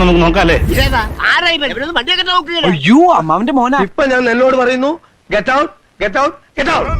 നമുക്ക് നോക്കാം അല്ലേ? ആരാ ഇവൻ? ഇവിടെ വണ്ടിയൊക്കെ നോക്കുകയാണ് അയ്യോ അമ്മാവന്റെ മോനാ. ഇപ്പൊ ഞാൻ എന്നോട് പറയുന്നു get out get out get out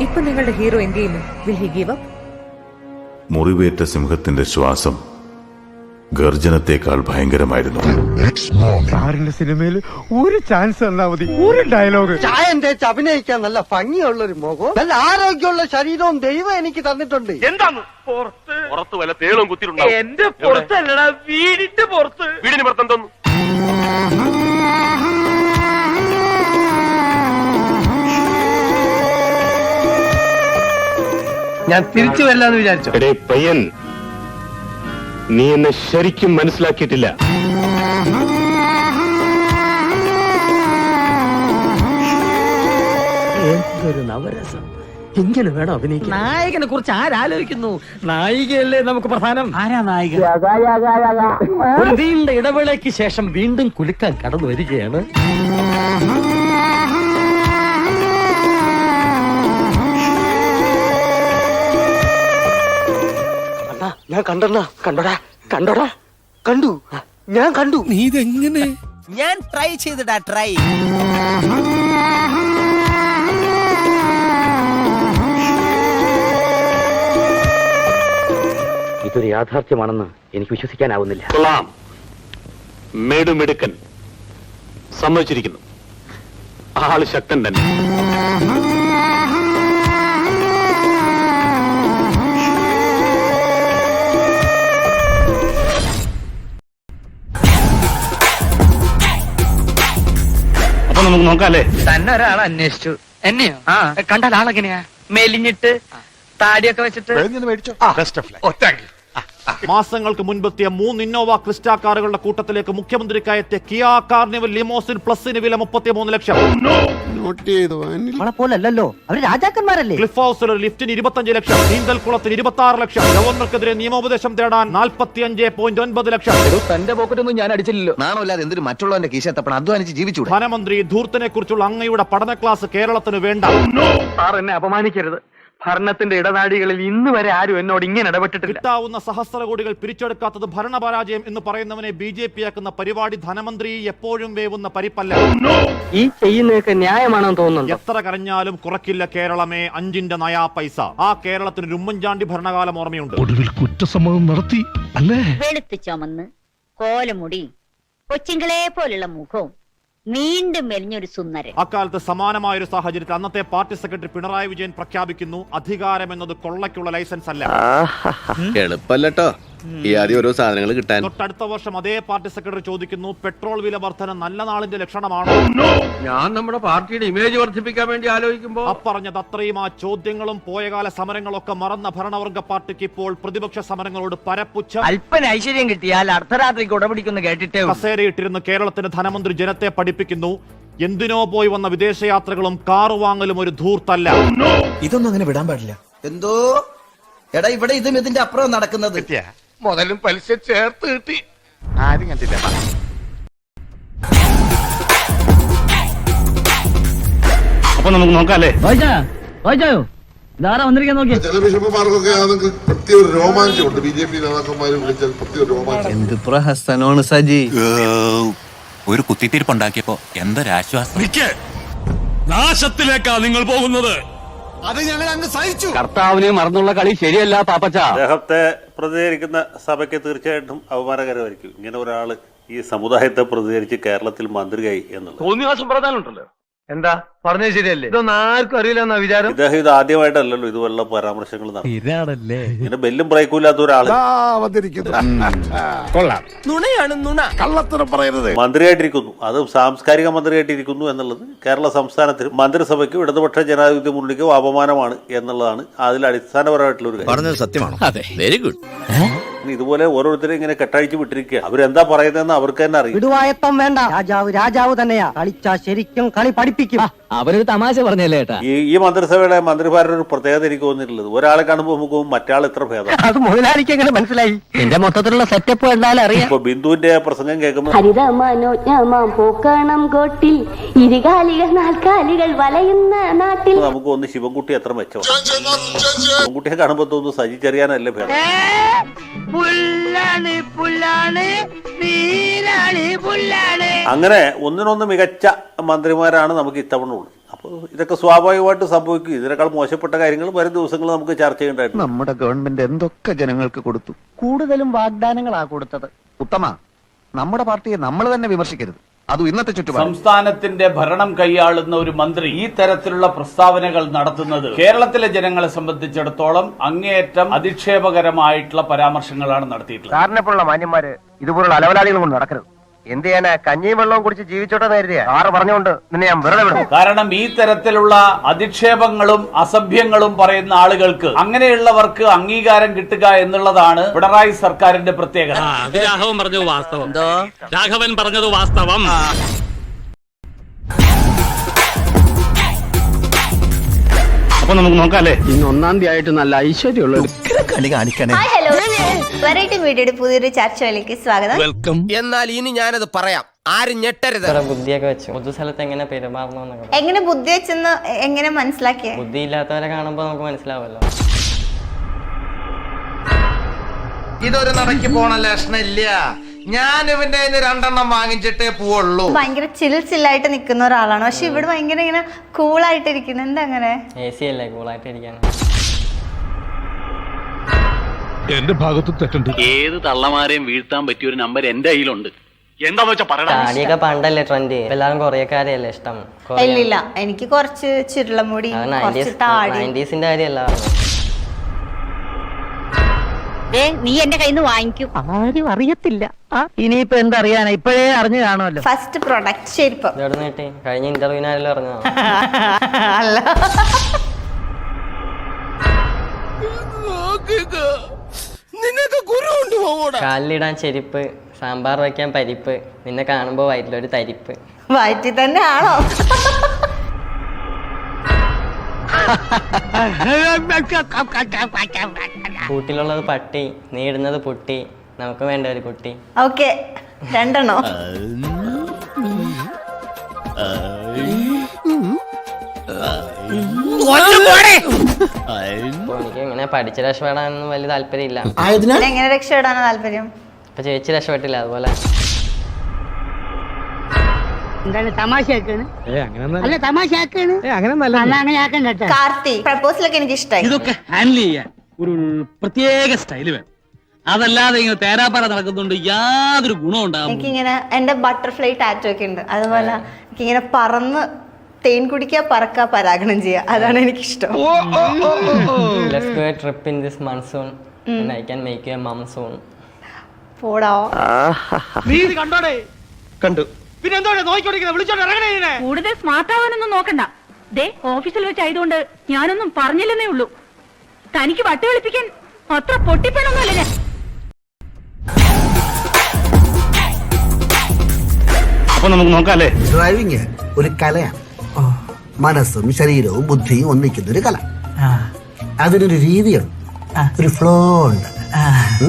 ഇപ്പൊ നിങ്ങളുടെ ഹീറോ എന്ത് ചെയ്യുന്നു? Will he give up. മുറിവേറ്റ സിംഹത്തിന്റെ ശ്വാസം ഗർജനത്തെക്കാൾ ഭയങ്കരമായിരുന്നു. സിനിമയിൽ ഒരു ചാൻസ് തന്നാ മതി. ഒരു ഡയലോഗ് ചായം തേച്ച് അഭിനയിക്കാൻ നല്ല ഭംഗിയുള്ള ഒരു മുഖവും നല്ല ആരോഗ്യമുള്ള ശരീരവും ദൈവം എനിക്ക് തന്നിട്ടുണ്ട്. എന്താണ് പുറത്ത്. പുറത്ത് വല്ല തേളും എന്റെ പുറത്തല്ലടാ വീടിന്റെ പുറത്ത്. വീടിന് പുറത്ത് ഞാൻ തിരിച്ചു വരില്ലാന്ന് വിചാരിച്ചു? എടേ പയ്യൻ. നീ എന്നെ ശരിക്കും മനസ്സിലാക്കിയിട്ടില്ല. എന്തൊരു നവരസം. ഇങ്ങനെ വേണം അഭിനയിക്കാൻ. നായകനെ കുറിച്ച് ആരാലോചിക്കുന്നു? നായികയല്ലേ നമുക്ക് പ്രധാനം? ആരാ നായിക? ഒരു നീണ്ട ഇടവേളയ്ക്ക് ശേഷം വീണ്ടും കുലുക്കാൻ കടന്നു വരികയാണ്. ഞാൻ കണ്ടെന്നാ? കണ്ടോടാ കണ്ടോടാ. കണ്ടു. ഞാൻ കണ്ടു. നീ ഇതെങ്ങനെ? ഞാൻ ട്രൈ ചെയ്തിടാ ട്രൈ ഇതൊരു യാഥാർത്ഥ്യമാണെന്ന് എനിക്ക് വിശ്വസിക്കാനാവുന്നില്ല. കൊള്ളാം. മേടുമെടുക്കൻ. സമ്മതിച്ചിരിക്കുന്നു. ആൾ ശക്തൻ തന്നെ. അപ്പൊ നമുക്ക് നോക്കാം അല്ലേ തന്നെ ഒരാൾ അന്വേഷിച്ചു. എന്നെയോ? ആ. കണ്ടാൽ ആളെങ്ങനെയാ? മെലിഞ്ഞിട്ട് താടിയൊക്കെ വെച്ചിട്ട്. മാസങ്ങൾക്ക് മുൻപെത്തിയ മൂന്ന് ഇന്നോവ ക്രിസ്റ്റ കാറുകളുടെ കൂട്ടത്തിലേക്ക് മുഖ്യമന്ത്രി കയറ്റിയ കിയ കാർണിവൽ ലിമോസിൻ പ്ലസിന് വില മുപ്പത്തി മൂന്ന് ലക്ഷം പോലല്ലോ അവർ രാജാക്കന്മാരല്ലേ? ക്ലിഫ് ഹൗസിൽ ഒരു ലിഫ്റ്റിന് ഇരുപത്തഞ്ച് ലക്ഷം നീന്തൽ കുളത്തിന് ഇരുപത്തി ആറ് ലക്ഷം ഗവർണർക്കെതിരെ നിയമോപദേശം തേടാൻ നാൽപ്പത്തി അഞ്ച് പോയിന്റ് ഒൻപത് ലക്ഷം. തന്റെ പോക്കറ്റൊന്നും ഞാൻ അടിച്ചില്ലല്ലോ. നാണമില്ലാതെ മറ്റുള്ളവന്റെ കീശത്തപ്പണം അധ്വാനിച്ച് ജീവിച്ചു ധനമന്ത്രി ധൂർത്തിനെ കുറിച്ചുള്ള അങ്ങയുടെ പഠന ക്ലാസ് കേരളത്തിന് വേണ്ട. സാർ എന്നെ അപമാനിക്കരുത്. ഭരണത്തിന്റെ ഇടനാഴികളിൽ ഇന്ന് വരെ ആരും എന്നോട് ഇങ്ങനെ ഇടപെട്ടിട്ടില്ല. കിട്ടാവുന്ന സഹസ്ര കോടികൾ പിരിച്ചെടുക്കാത്തത് ഭരണപരാജയം എന്ന് പറയുന്നവനെ ബി ജെ പി ആക്കുന്ന പരിപാടി ധനമന്ത്രി എപ്പോഴും വേവുന്ന പരിപ്പല്ല. ഈ ചെയ്യുന്നതൊക്കെ ന്യായമാണെന്ന് തോന്നുന്നു എത്ര കരഞ്ഞാലും കുറക്കില്ല കേരളമേ അഞ്ചിന്റെ നയാ പൈസ. ആ കേരളത്തിന് ഉമ്മൻചാണ്ടി ഭരണകാലം ഓർമ്മയുണ്ട്. ഒടുവിൽ കുറ്റസമ്മതം നടത്തി അല്ലേ? വെളുത്തു ചുമന്ന് കോലമുടി കൊച്ചിങ്കളെ പോലുള്ള മുഖവും നീണ്ടു മെലിഞ്ഞൊരു സുന്ദരൻ. അക്കാലത്ത് സമാനമായ ഒരു സാഹചര്യത്തിൽ അന്നത്തെ പാർട്ടി സെക്രട്ടറി പിണറായി വിജയൻ പ്രഖ്യാപിക്കുന്നു അധികാരം എന്നത് കൊള്ളയ്ക്കുള്ള ലൈസൻസ് അല്ല. എളുപ്പല്ലോ ഈ ആദ്യം ഓരോ സാധനങ്ങൾ കിട്ടാൻ. തൊട്ടടുത്ത വർഷം അതേ പാർട്ടി സെക്രട്ടറി ചോദിക്കുന്നു പെട്രോൾ വില വർധന നല്ല നാളിന്റെ ലക്ഷണമാണോ? ഞാൻ നമ്മുടെ പാർട്ടിയുടെ ഇമേജ് വർദ്ധിപ്പിക്കാൻ വേണ്ടി ആലോചിക്കുമ്പോൾ അപ്പറഞ്ഞത് അത്രയും ആ ചോദ്യങ്ങളും പോയകാല സമരങ്ങളൊക്കെ മറന്ന ഭരണവർഗ പാർട്ടിക്ക് ഇപ്പോൾ പ്രതിപക്ഷ സമരങ്ങളോട് പരപ്പുച്ച അല്പന ഐശ്വര്യം കിട്ടിയാൽ അർദ്ധരാത്രിക്ക് ഉടപിടിക്കുന്നു കേട്ടിട്ട്. കസേരയിട്ടിരുന്ന് കേരളത്തിന് ധനമന്ത്രി ജനത്തെ പഠിപ്പിക്കുന്നു. എന്തിനോ പോയി വന്ന വിദേശയാത്രകളും കാർ വാങ്ങലും ഒരു ധൂർത്തല്ല. ഇതൊന്നും അങ്ങനെ വിടാൻ പാടില്ല. എന്തോ? എടാ ഇവിടെ ഇതും ഇതിന്റെ അപ്പുറം നടക്കുന്നത്. മുതലും പലിശ ചേർത്ത് കിട്ടി. ആരും കണ്ടില്ല. അപ്പൊ നമുക്ക് നോക്കാല്ലേ? ചില ബിഷപ്പുമാർക്കൊക്കെ അതൊക്കെ പ്രത്യേക ഒരു രോമാഞ്ചമുണ്ട്. ബി ജെ പി നേതാക്കന്മാർ വിളിച്ചാൽ പ്രത്യേക ഒരു രോമാഞ്ചം. എന്ത് പ്രഹസനമാണ് സജി. ഒരു കുത്തിത്തിരിപ്പുണ്ടാക്കിയപ്പോ എന്തൊരാശ്വാസം. നാശത്തിലേക്കാ നിങ്ങൾ പോകുന്നത്. കർത്താവിനെ മറന്നുള്ള കളി ശരിയല്ല പാപ്പച്ച. അദ്ദേഹത്തെ പ്രതികരിക്കുന്ന സഭയ്ക്ക് തീർച്ചയായിട്ടും അപമാനകരമായിരിക്കും. ഇങ്ങനെ ഒരാൾ ഈ സമുദായത്തെ പ്രതികരിച്ച് കേരളത്തിൽ മന്ത്രിയായി എന്നുള്ളത്. തോന്നിവാസം പറഞ്ഞാലുണ്ടല്ലോ. എന്താ? പറഞ്ഞത് ശരിയല്ലേ? ഇതൊന്നും ആർക്കും അറിയില്ല എന്നാ വിചാരം? ഇദ്ദേഹം ഇത് ആദ്യമായിട്ടല്ലല്ലോ ഇതുപോലുള്ള പരാമർശങ്ങൾ നടത്തുന്നത്. ഇങ്ങനെ ബെല്ലും ബ്രേക്കും ഒരാൾ. നുണയാണ് നുണ. കള്ളത്തരം പറയരുത്. മന്ത്രിയായിട്ടിരിക്കുന്നു. അത് സാംസ്കാരിക മന്ത്രിയായിട്ടിരിക്കുന്നു എന്നുള്ളത് കേരള സംസ്ഥാനത്തിനും മന്ത്രിസഭയ്ക്കും ഇടതുപക്ഷ ജനാധിപത്യ മുന്നണിക്കും അപമാനമാണ് എന്നുള്ളതാണ് അതിൽ അടിസ്ഥാനപരമായിട്ടുള്ള ഒരു കാര്യം. പറഞ്ഞത് സത്യമാണോ? അതെ. വെരി ഗുഡ് ഇതുപോലെ ഓരോരുത്തരും ഇങ്ങനെ കെട്ടഴിച്ച് വിട്ടിരിക്കുക. അവരെന്താ പറയുന്നതെന്ന് അവർക്ക് തന്നെ അറിയാം. വിടുവായത്വം വേണ്ട. രാജാവ് രാജാവ് തന്നെയാ. കളിച്ചാ ശരിക്കും കളി പഠിപ്പിക്കും. അവരൊരു തമാശ പറഞ്ഞല്ലേ ഏട്ടാ? ഈ ഈ മന്ത്രിസഭയുടെ മന്ത്രിമാരുടെ ഒരു പ്രത്യേകത എനിക്ക് തോന്നിയിട്ടുള്ളത്. ഒരാളെ കാണുമ്പോൾ നമുക്ക് മറ്റാൾ ഇത്ര ഭേദം. അത് മുതലാളിക്ക് എങ്ങനെ മനസ്സിലായി? എന്റെ മൊത്തത്തിലുള്ള സെറ്റപ്പ് എന്തായാലും അറിയാം. ഇപ്പൊ ബിന്ദുവിന്റെ പ്രസംഗം കേൾക്കുമ്പോൾ ഹരിത മനോജ്ഞമാം പൂക്കണം കോട്ടിൽ. ഇരുകാലികൾ നാൽക്കാലികൾ വലയുന്ന നാട്ടിൽ. നമുക്ക് ഒന്ന് ശിവൻകുട്ടി എത്ര മെച്ചോ ശിവൻകുട്ടിയെ കാണുമ്പോൾ തോന്നുന്നു സജി ചെറിയാനല്ലേ ഭേദം. പുല്ലാണ് പുല്ലാണ് നീരാണ് പുല്ലാണ്. അങ്ങനെ ഒന്നിനൊന്ന് മികച്ച മന്ത്രിമാരാണ് നമുക്ക് ഇത്തവണ അപ്പോൾ ഇതൊക്കെ സ്വാഭാവികമായിട്ട് സംഭവിക്കും. ഇതിനേക്കാൾ മോശപ്പെട്ട കാര്യങ്ങൾ വരും ദിവസങ്ങൾ നമുക്ക് ചർച്ച ചെയ്യേണ്ടതായിട്ടുണ്ട്. നമ്മുടെ ഗവൺമെന്റ് എന്തൊക്കെ ജനങ്ങൾക്ക് കൊടുത്തു? കൂടുതലും വാഗ്ദാനങ്ങളാ കൊടുത്തത്. ഉത്തമ നമ്മുടെ പാർട്ടിയെ നമ്മൾ തന്നെ വിമർശിക്കരുത്. അതും ഇന്നത്തെ ചുറ്റുപാട്. സംസ്ഥാനത്തിന്റെ ഭരണം കൈയാളുന്ന ഒരു മന്ത്രി ഈ തരത്തിലുള്ള പ്രസ്താവനകൾ നടത്തുന്നത് കേരളത്തിലെ ജനങ്ങളെ സംബന്ധിച്ചിടത്തോളം അങ്ങേയറ്റം അധിക്ഷേപകരമായിട്ടുള്ള പരാമർശങ്ങളാണ് നടത്തിയിട്ടുള്ളത്. കാരണപ്പോഴുള്ള മാന്യന്മാര് ഇതുപോലുള്ള അലവലാളികൾ കൊണ്ട് നടക്കരുത്. എന്ത് ചെയ്യാനാ? കഞ്ഞിയും വെള്ളവും കുടിച്ച് ജീവിച്ചോട്ടെ നേരിയ ആറ് പറഞ്ഞുകൊണ്ട് നിന്നെ ഞാൻ വെറുതെ വിടും കാരണം ഈ തരത്തിലുള്ള അധിക്ഷേപങ്ങളും അസഭ്യങ്ങളും പറയുന്ന ആളുകൾക്ക് അങ്ങനെയുള്ളവർക്ക് അംഗീകാരം കിട്ടുക എന്നുള്ളതാണ് പിണറായി സർക്കാരിന്റെ പ്രത്യേകത. രാഘവൻ പറഞ്ഞത് വാസ്തവം. രാഘവൻ പറഞ്ഞത് വാസ്തവം. അപ്പൊ നമുക്ക് നോക്കാം അല്ലേ? ഇന്ന് ഒന്നാം തീയതി ആയിട്ട് നല്ല ഐശ്വര്യമുള്ള കളി കാണിക്കണേ. ഹലോ വെറൈറ്റി മീഡിയയുടെ പുതിയൊരു ചർച്ചയിലേക്ക് സ്വാഗതം. വെൽക്കം എന്നാൽ ഇനി ഞാനത് പറയാം. ആരും ഞെട്ടരുത്. ബുദ്ധിയൊക്കെ വെച്ചു? പൊതുസ്ഥലത്ത് എങ്ങനെ പെരുമാറണമെന്നൊക്കെ എങ്ങനെ ബുദ്ധി വെച്ചെന്ന് എങ്ങനെ മനസ്സിലാക്കിയേ? ബുദ്ധി ഇല്ലാത്തവരെ കാണുമ്പോൾ നമുക്ക് മനസ്സിലാവല്ലോ. ഇതൊരു നടക്ക് പോണ ലക്ഷണില്ല. ഞാൻ ഇവന്റെ കയ്യിന്ന് രണ്ടെണ്ണം വാങ്ങിച്ചിട്ടേ പോവുള്ളൂ. ഭയങ്കര ചിൽ ചില്ലായിട്ട് നിൽക്കുന്ന ഒരാളാണ്. പക്ഷെ ഇവിടെ ഭയങ്കര ഇങ്ങനെ കൂളായിട്ടിരിക്കുന്നുണ്ട് എന്താ അങ്ങനെ? എ സി അല്ലേ? കൂളായിട്ട് ഇരിക്കാൻ എന്റെ ഭാഗത്ത് തെറ്റുണ്ട്. ഏത് തള്ളമാരെയും വീഴ്ത്താൻ പറ്റിയ ഒരു നമ്പർ എന്റെ കയ്യിലുണ്ട്. എന്താന്ന് വെച്ചാ പറയണ താടിയൊക്കെ പണ്ടല്ലേ ട്രെൻഡ്. എല്ലാവരും കൊറിയക്കാരെയല്ലേ ഇഷ്ടം? ഇല്ല ഇല്ലില്ല എനിക്ക് കുറച്ച് ചുരുളമുടി കുറച്ച് താടി. 90s ന്റെ കാര്യമല്ല. നീ എന്റെ കയ്യിൽ നിന്ന് വാങ്ങിക്കും. ആരും അറിയത്തില്ല. ഇനിയിപ്പോ എന്തറിയാനാ ഇപ്പോഴേ അറിഞ്ഞു കാണുമല്ലോ. ഫസ്റ്റ് പ്രൊഡക്റ്റ് ചെരുപ്പ് ഇത് എവിടെ കിട്ടി? കഴിഞ്ഞ ഇന്റർവ്യൂവിനാരല്ലോ പറഞ്ഞതാണ് അല്ല. നിനക്ക് ഗുരു കൊണ്ടുപോകൂടാ കാലിലിടാൻ ചെരുപ്പ് സാമ്പാർ വെക്കാൻ പരിപ്പ് നിന്നെ കാണുമ്പോ വയറ്റിലൊരു തരിപ്പ് വയറ്റിൽ തന്നെ ആണോ കൂട്ടിലുള്ളത് പട്ടി നീ ഇടുന്നത് പുട്ടി നമുക്ക് വേണ്ട ഒരു കുട്ടി ഓക്കെ രണ്ടെണ്ണോ എനിക്ക് ഇങ്ങനെ പഠിച്ച് രക്ഷപ്പെടാനൊന്നും വലിയ താല്പര്യമില്ല. പിന്നെ എങ്ങനെ രക്ഷപ്പെടാനാ താല്പര്യം? ഇപ്പൊ ചേച്ചി രക്ഷപ്പെട്ടില്ല അതുപോലെ. എന്താണ് തമാശയാക്കാണ് അല്ല തമാശയാക്കാണ് അങ്ങനെ ആക്കണ്ട കാർത്തി പ്രപ്പോസലൊക്കെ എനിക്ക് ഇഷ്ടമായി ഇതൊക്കെ ഹാൻഡിൽ ചെയ്യാൻ ഒരു പ്രത്യേക സ്റ്റൈൽ വേണം. അതല്ലാതെ ഇങ്ങനെ തേരാപ്പാറ നടക്കുന്നുണ്ട് യാതൊരു ഉണ്ടാവും എനിക്കിങ്ങനെ എന്റെ ബട്ടർഫ്ലൈ ടാറ്റോ ഒക്കെ ഉണ്ട്. അതുപോലെ എനിക്കിങ്ങനെ പറന്ന് തേൻ കുടിക്കുക പറക്ക പരാഗണം ചെയ്യുക. അതാണ് എനിക്കിഷ്ടം. Let's go trip in this monsoon I can make you monsoon പോടാ. നീ ഇത് കണ്ടോടെ? കണ്ടു. പിന്നെ എന്തോടെ? നോക്കിക്കൊണ്ടിരിക്കുന്നത്. വിളിച്ചോണ്ട് ഇറങ്ങണേ കൂടുതൽ സ്മാർട്ട് ആവാനൊന്നും നോക്കണ്ട. ദേ ഓഫീസിൽ വെച്ചായതുകൊണ്ട് ഞാനൊന്നും പറഞ്ഞില്ലെന്നേ ഉള്ളൂ. തനിക്ക് വട്ട് കളിപ്പിക്കാൻ അത്ര പൊട്ടിപ്പണൊന്നുമല്ല ഞാൻ. അപ്പൊ നമുക്ക് നോക്കാം അല്ലേ? ഡ്രൈവിംഗ് ഒരു കലയാണ്. മനസ്സും ശരീരവും ബുദ്ധിയും ഒന്നിക്കുന്ന ഒരു കല അതിനൊരു രീതിയുണ്ട് ഒരു ഫ്ലോ ഉണ്ട്.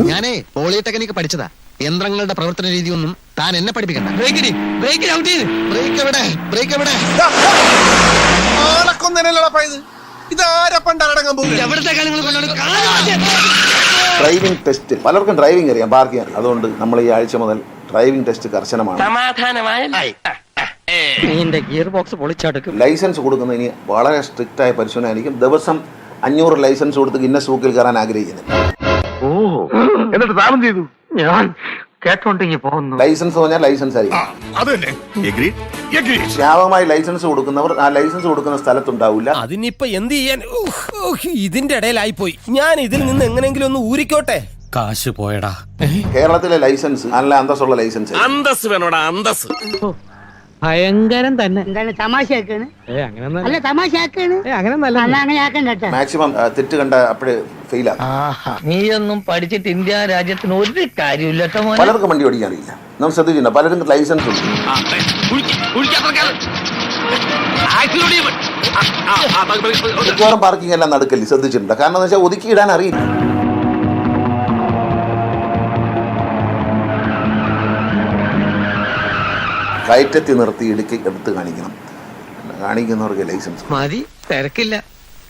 ഞാനേ പോളിടെക്നിക് പഠിച്ചതാ. യന്ത്രങ്ങളുടെ പ്രവർത്തന രീതി ഒന്നും താൻ എന്നെ പഠിപ്പിക്കണ്ട. ബ്രേക്ക് ബ്രേക്ക് ഔട്ട് ചെയ്ത്. ബ്രേക്ക് എവിടെ? ബ്രേക്ക് എവിടെ? ഡ്രൈവിംഗ് ടെസ്റ്റ് പലർക്കും ഡ്രൈവിംഗ് അറിയാം പാർക്ക് ചെയ്യാൻ. അതുകൊണ്ട് നമ്മൾ ഈ ആഴ്ച മുതൽ ഡ്രൈവിംഗ് ടെസ്റ്റ് കർശനമാണ്. നിന്റെ ഗിയർ ബോക്സ് പൊളിച്ചെടുക്കും. ലൈസൻസ് കൊടുക്കുന്ന ഇനി വളരെ സ്ട്രിക്റ്റ് ആയ പരിശോധന ആയിരിക്കും ദിവസം അഞ്ഞൂറ് ലൈസൻസ് കൊടുത്ത് ഗിന്നസ് ബുക്കിൽ കയറാൻ ആഗ്രഹിക്കുന്നില്ല. ഓ എന്നിട്ട് താമം ചെയ്തു? ഞാൻ കേട്ടോണ്ടെങ്കി പോകുന്നു. ലൈസൻസ് എന്ന് പറഞ്ഞാൽ ലൈസൻസ് ആയിരിക്കും. അത് തന്നെ. വ്യാപകമായി ലൈസൻസ് കൊടുക്കുന്നവർ ആ ലൈസൻസ് കൊടുക്കുന്ന സ്ഥലത്തുണ്ടാവില്ല. അതിനിപ്പോ എന്ത് ചെയ്യാൻ? ഇതിന്റെ ഇടയിലായി പോയി ഞാൻ ഇതിൽ നിന്ന് എങ്ങനെങ്കിലും ഒന്ന് ഊരിക്കോട്ടെ? കാശ് പോയടാ. കേരളത്തിലെ ലൈസൻസ് നല്ല അന്തസ്സുള്ള ലൈസൻസ്. അന്തസ് വേണോടാ അന്തസ് ഭയങ്കരം തന്നെ. എന്താണ് തമാശയാക്കാണ്? അല്ല തമാശയാക്കാണ്? അങ്ങനെ നല്ല അങ്ങനെ ആക്കണ്ട മാക്സിമം തെറ്റ് കണ്ട അപ്പോഴേ ഫെയിലാണ് നീയൊന്നും പഠിച്ചിട്ട് ഇന്ത്യ രാജ്യത്തിന് ഒരു കാര്യമില്ല പലർക്കും വണ്ടി ഓടിക്കാൻ അറിയില്ല. നമ്മൾ ശ്രദ്ധിച്ചിട്ടുണ്ട് പലരും ലൈസൻസ് ഉണ്ട്. മിക്കവാറും പാർക്കിംഗ് എല്ലാം നടക്കല്ലേ? ശ്രദ്ധിച്ചിട്ടുണ്ട്? കാരണം എന്ന് വെച്ചാൽ ഒതുക്കിയിടാൻ അറിയില്ല. കയറ്റത്തി നിർത്തി ഇടുക്കി എടുത്ത് കാണിക്കണം. കാണിക്കുന്നവർക്ക് ലൈസൻസ് മതി തിരക്കില്ല.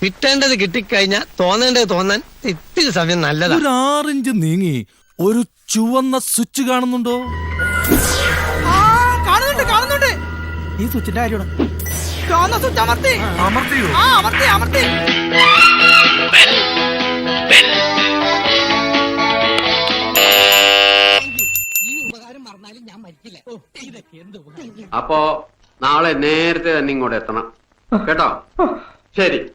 കിട്ടേണ്ടത് കിട്ടിക്കഴിഞ്ഞാ തോന്നേണ്ടത് തോന്നാൻ ഇത്തിരി സമയം നല്ലതാ. ഒരു ആറിഞ്ച് നീങ്ങി ഒരു ചുവന്ന സ്വിച്ച് കാണുന്നുണ്ടോ? കാണുന്നുണ്ട് കാണുന്നുണ്ട്. ഈ സ്വിച്ചിന്റെ കാര്യമാണ്. ചുവന്ന സ്വിച്ച് അമർത്തി. അമർത്തിയോ? ആ അമർത്തി അമർത്തി. അപ്പോ നാളെ നേരത്തെ തന്നെ ഇങ്ങോട്ട് എത്തണം. കേട്ടോ? ശരി.